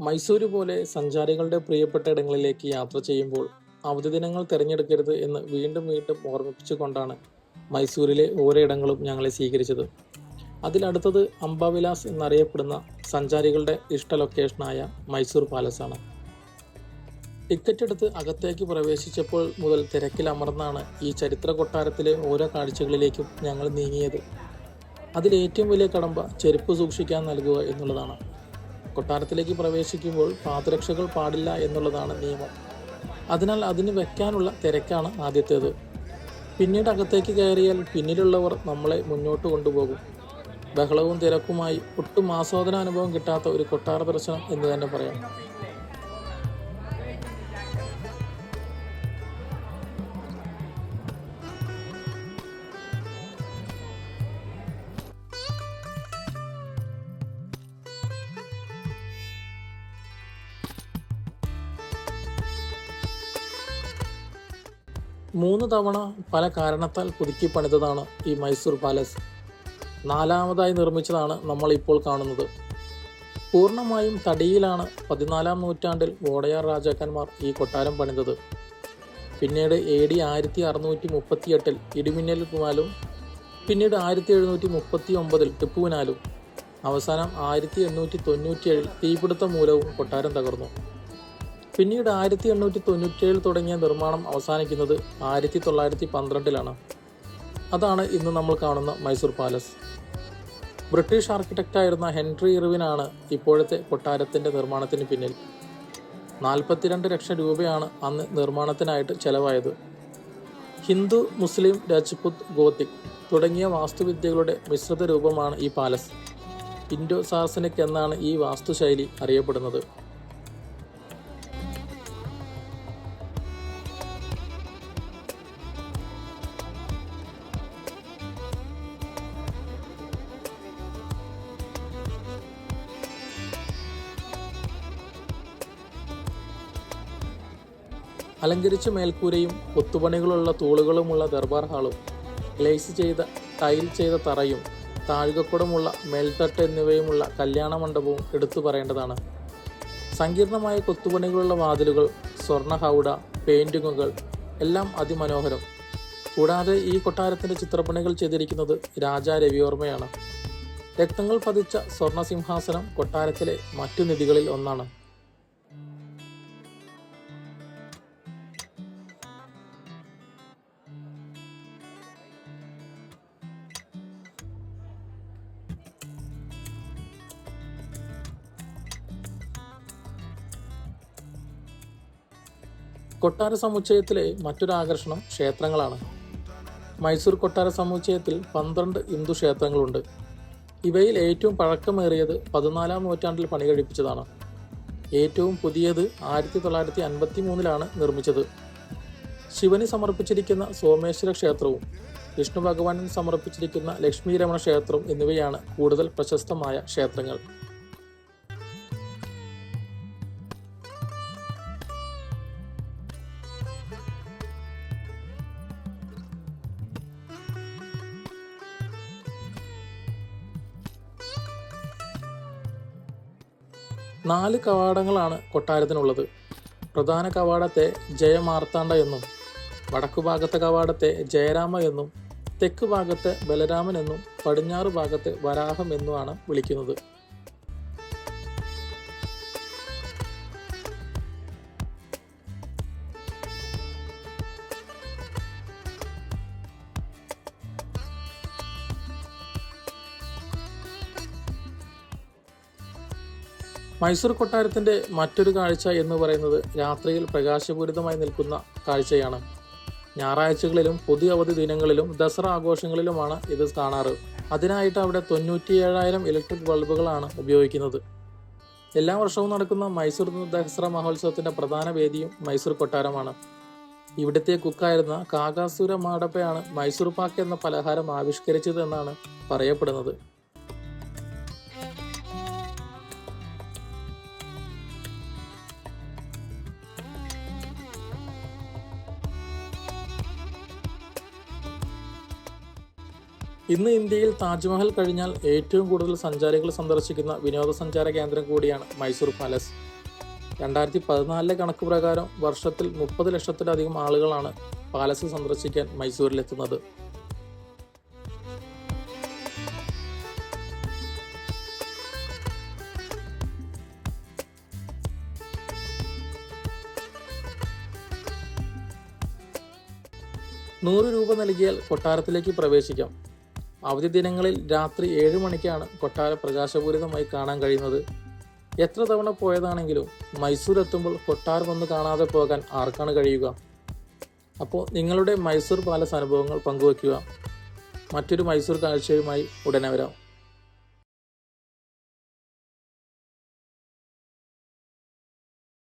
മൈസൂര് പോലെ സഞ്ചാരികളുടെ പ്രിയപ്പെട്ട ഇടങ്ങളിലേക്ക് യാത്ര ചെയ്യുമ്പോൾ അവധി ദിനങ്ങൾ തിരഞ്ഞെടുക്കരുത് എന്ന് വീണ്ടും വീണ്ടും ഓർമ്മിപ്പിച്ചുകൊണ്ടാണ് മൈസൂരിലെ ഓരോ ഇടങ്ങളും ഞങ്ങളെ സ്വീകരിച്ചത്. അതിലടുത്തത് അംബാവിലാസ് എന്നറിയപ്പെടുന്ന സഞ്ചാരികളുടെ ഇഷ്ട ലൊക്കേഷനായ മൈസൂർ പാലസ് ആണ്. ടിക്കറ്റ് എടുത്ത് അകത്തേക്ക് പ്രവേശിച്ചപ്പോൾ മുതൽ തിരക്കിലമർന്നാണ് ഈ ചരിത്ര കൊട്ടാരത്തിലെ ഓരോ കാഴ്ചകളിലേക്കും ഞങ്ങൾ നീങ്ങിയത്. അതിലേറ്റവും വലിയ കടമ്പ ചെരുപ്പ് സൂക്ഷിക്കാൻ നൽകുക എന്നുള്ളതാണ്. കൊട്ടാരത്തിലേക്ക് പ്രവേശിക്കുമ്പോൾ പാദരക്ഷകൾ പാടില്ല എന്നുള്ളതാണ് നിയമം. അതിനാൽ അതിന് വെക്കാനുള്ള തിരക്കാണ് ആദ്യത്തേത്. പിന്നീട് അകത്തേക്ക് കയറിയാൽ പിന്നിലുള്ളവർ നമ്മളെ മുന്നോട്ട് കൊണ്ടുപോകും. ബഹളവും തിരക്കുമായി ഒട്ടും ആസ്വാദന അനുഭവം കിട്ടാത്ത ഒരു കൊട്ടാര ദർശനം എന്ന് തന്നെ പറയാം. മൂന്ന് തവണ പല കാരണത്താൽ പുതുക്കി പണിതതാണ് ഈ മൈസൂർ പാലസ്. നാലാമതായി നിർമ്മിച്ചതാണ് നമ്മൾ ഇപ്പോൾ കാണുന്നത്. പൂർണമായും തടിയിലാണ് പതിനാലാം നൂറ്റാണ്ടിൽ വോടയാർ രാജാക്കന്മാർ ഈ കൊട്ടാരം പണിതത്. പിന്നീട് എ ഡി ആയിരത്തി അറുന്നൂറ്റി മുപ്പത്തി എട്ടിൽ ഇടിമിന്നലുമാലും പിന്നീട് ആയിരത്തി എഴുന്നൂറ്റി മുപ്പത്തി ഒമ്പതിൽ ടിപ്പുവിനാലും അവസാനം ആയിരത്തി എണ്ണൂറ്റി തൊണ്ണൂറ്റിയേഴിൽ തീപിടുത്തം മൂലവും കൊട്ടാരം തകർന്നു. പിന്നീട് ആയിരത്തി എണ്ണൂറ്റി തൊണ്ണൂറ്റിയേഴിൽ തുടങ്ങിയ നിർമ്മാണം അവസാനിക്കുന്നത് ആയിരത്തി തൊള്ളായിരത്തി പന്ത്രണ്ടിലാണ് അതാണ് ഇന്ന് നമ്മൾ കാണുന്ന മൈസൂർ പാലസ്. ബ്രിട്ടീഷ് ആർക്കിടെക്റ്റായിരുന്ന ഹെൻറി ഇറിവിനാണ് ഇപ്പോഴത്തെ കൊട്ടാരത്തിന്റെ നിർമ്മാണത്തിന് പിന്നിൽ. നാൽപ്പത്തിരണ്ട് ലക്ഷം രൂപയാണ് അന്ന് നിർമ്മാണത്തിനായിട്ട് ചെലവായത്. ഹിന്ദു മുസ്ലിം രാജ്പുത് ഗോത്തിക് തുടങ്ങിയ വാസ്തുവിദ്യകളുടെ മിശ്രിത രൂപമാണ് ഈ പാലസ്. ഇൻഡോ സാർസനിക് എന്നാണ് ഈ വാസ്തുശൈലി അറിയപ്പെടുന്നത്. അലങ്കരിച്ച മേൽക്കൂരയും കൊത്തുപണികളുള്ള തൂളുകളുമുള്ള ദർബാർ ഹാളും ഗ്ലേസ് ചെയ്ത ടൈൽ ചെയ്ത തറയും താഴികക്കുടമുള്ള മേൽത്തട്ട് എന്നിവയുമുള്ള കല്യാണ മണ്ഡപവും എടുത്തു പറയേണ്ടതാണ്. സങ്കീർണമായ കൊത്തുപണികളുള്ള വാതിലുകൾ സ്വർണ ഹൗഡ പെയിന്റിങ്ങുകൾ എല്ലാം അതിമനോഹരം. കൂടാതെ ഈ കൊട്ടാരത്തിന്റെ ചിത്രപ്പണികൾ ചെയ്തിരിക്കുന്നത് രാജാ രവിവർമ്മയാണ് രക്തങ്ങൾ പതിച്ച സ്വർണ സിംഹാസനം കൊട്ടാരത്തിലെ മറ്റു നിധികളിൽ ഒന്നാണ്. കൊട്ടാര സമുച്ചയത്തിലെ മറ്റൊരു ആകർഷണം ക്ഷേത്രങ്ങളാണ്. മൈസൂർ കൊട്ടാര സമുച്ചയത്തിൽ പന്ത്രണ്ട് ഹിന്ദു ക്ഷേത്രങ്ങളുണ്ട്. ഇവയിൽ ഏറ്റവും പഴക്കമേറിയത് പതിനാലാം നൂറ്റാണ്ടിൽ പണി കഴിപ്പിച്ചതാണ് ഏറ്റവും പുതിയത് ആയിരത്തി തൊള്ളായിരത്തി അൻപത്തി മൂന്നിലാണ് നിർമ്മിച്ചത്. ശിവന് സമർപ്പിച്ചിരിക്കുന്ന സോമേശ്വര ക്ഷേത്രവും വിഷ്ണു ഭഗവാനിന് സമർപ്പിച്ചിരിക്കുന്ന ലക്ഷ്മി രമണ ക്ഷേത്രവും എന്നിവയാണ് കൂടുതൽ പ്രശസ്തമായ ക്ഷേത്രങ്ങൾ. നാല് കവാടങ്ങളാണ് കൊട്ടാരത്തിനുള്ളത്. പ്രധാന കവാടത്തെ ജയമാർത്താണ്ഡ എന്നും വടക്കു ഭാഗത്തെ കവാടത്തെ ജയരാമ എന്നും തെക്ക് ഭാഗത്തെ ബലരാമൻ എന്നും പടിഞ്ഞാറ് ഭാഗത്തെ വരാഹം എന്നുമാണ് വിളിക്കുന്നത്. മൈസൂർ കൊട്ടാരത്തിന്റെ മറ്റൊരു കാഴ്ച എന്ന് പറയുന്നത് രാത്രിയിൽ പ്രകാശപൂരിതമായി നിൽക്കുന്ന കാഴ്ചയാണ്. ഞായറാഴ്ചകളിലും പൊതു അവധി ദിനങ്ങളിലും ദസറ ആഘോഷങ്ങളിലുമാണ് ഇത് കാണാറ്. അതിനായിട്ട് അവിടെ തൊണ്ണൂറ്റിയേഴായിരം ഇലക്ട്രിക് ബൾബുകളാണ് ഉപയോഗിക്കുന്നത്. എല്ലാ വർഷവും നടക്കുന്ന മൈസൂർ ദസറ മഹോത്സവത്തിന്റെ പ്രധാന വേദിയും മൈസൂർ കൊട്ടാരമാണ്. ഇവിടുത്തെ കുക്കായിരുന്ന കാകാസുര മാടപ്പയാണ് മൈസൂർ പാക്ക് എന്ന പലഹാരം ആവിഷ്കരിച്ചത് എന്നാണ് പറയപ്പെടുന്നത്. ഇന്ന് ഇന്ത്യയിൽ താജ്മഹൽ കഴിഞ്ഞാൽ ഏറ്റവും കൂടുതൽ സഞ്ചാരികൾ സന്ദർശിക്കുന്ന വിനോദസഞ്ചാര കേന്ദ്രം കൂടിയാണ് മൈസൂർ പാലസ്. രണ്ടായിരത്തി പതിനാലിലെ കണക്ക് പ്രകാരം വർഷത്തിൽ മുപ്പത് ലക്ഷത്തിലധികം ആളുകളാണ് പാലസ് സന്ദർശിക്കാൻ മൈസൂരിലെത്തുന്നത്. നൂറ് രൂപ നൽകിയാൽ കൊട്ടാരത്തിലേക്ക് പ്രവേശിക്കാം. അവധി ദിനങ്ങളിൽ രാത്രി ഏഴ് മണിക്കാണ് കൊട്ടാര പ്രകാശപൂരിതമായി കാണാൻ കഴിയുന്നത്. എത്ര തവണ പോയതാണെങ്കിലും മൈസൂർ എത്തുമ്പോൾ കൊട്ടാരം ഒന്ന് കാണാതെ പോകാൻ ആർക്കാണ് കഴിയുക? അപ്പോൾ നിങ്ങളുടെ മൈസൂർ പാലസ് അനുഭവങ്ങൾ പങ്കുവയ്ക്കുക. മറ്റൊരു മൈസൂർ കാഴ്ചയുമായി ഉടനെ വരാം.